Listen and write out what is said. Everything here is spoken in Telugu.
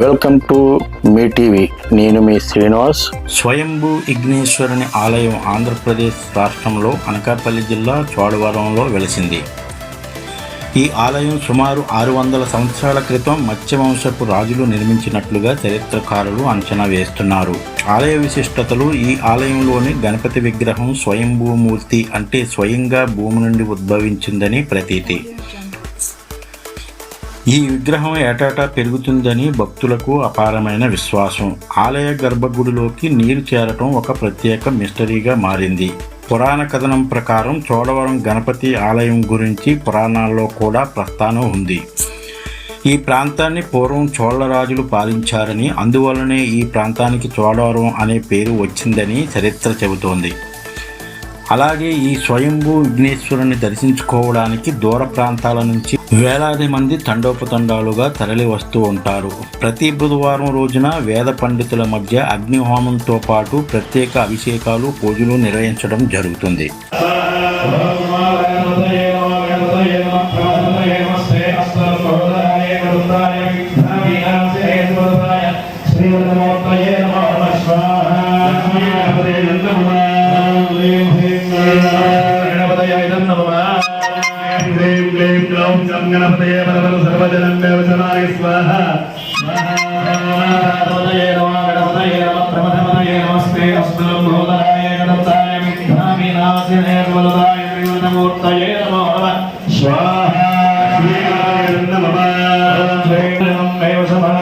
Welcome to me TV. నేను మీ శ్రీనివాస్. స్వయంభూ విఘ్నేశ్వరుని ఆలయం ఆంధ్రప్రదేశ్ రాష్ట్రంలో అనకాపల్లి జిల్లా చోడవరంలో వెలిసింది. ఈ ఆలయం సుమారు ఆరు వందల సంవత్సరాల క్రితం మత్స్యవంశపు రాజులు నిర్మించినట్లుగా చరిత్రకారులు అంచనా వేస్తున్నారు. ఆలయ విశిష్టతలు ఈ ఆలయంలోని గణపతి విగ్రహం స్వయంభూమూర్తి అంటే స్వయంగా భూమి నుండి ఉద్భవించిందని ప్రతీతి. ఈ విగ్రహం ఏటాటా పెరుగుతుందని భక్తులకు అపారమైన విశ్వాసం. ఆలయ గర్భగుడిలోకి నీరు చేరటం ఒక ప్రత్యేక మిస్టరీగా మారింది. పురాణ కథనం ప్రకారం చోడవరం గణపతి ఆలయం గురించి పురాణాల్లో కూడా ప్రస్థానం ఉంది. ఈ ప్రాంతాన్ని పూర్వం చోళరాజులు పాలించారని అందువలనే ఈ ప్రాంతానికి చోడవరం అనే పేరు వచ్చిందని చరిత్ర చెబుతోంది. అలాగే ఈ స్వయంభూ విఘ్నేశ్వరుని దర్శించుకోవడానికి దూర ప్రాంతాల నుంచి వేలాది మంది తండోపతండాలుగా తరలి వస్తూ ఉంటారు. ప్రతి బుధవారం రోజున వేద పండితుల మధ్య అగ్నిహోమంతో పాటు ప్రత్యేక అభిషేకాలు పూజలు నిర్వహించడం జరుగుతుంది. ह्रीं क्लीं ग्लौं चं गणपतये परमं सर्वजनं देवसनाय स्वाहा गणपतये नमः गणपतये नमः प्रमथमनये नमस्ते अस्तु भूताय गणपताय विद्धामि नासिने वलदाय त्रिवृतमूर्तये नमो नमः स्वाहा श्रीराय नमः देवं देवसमः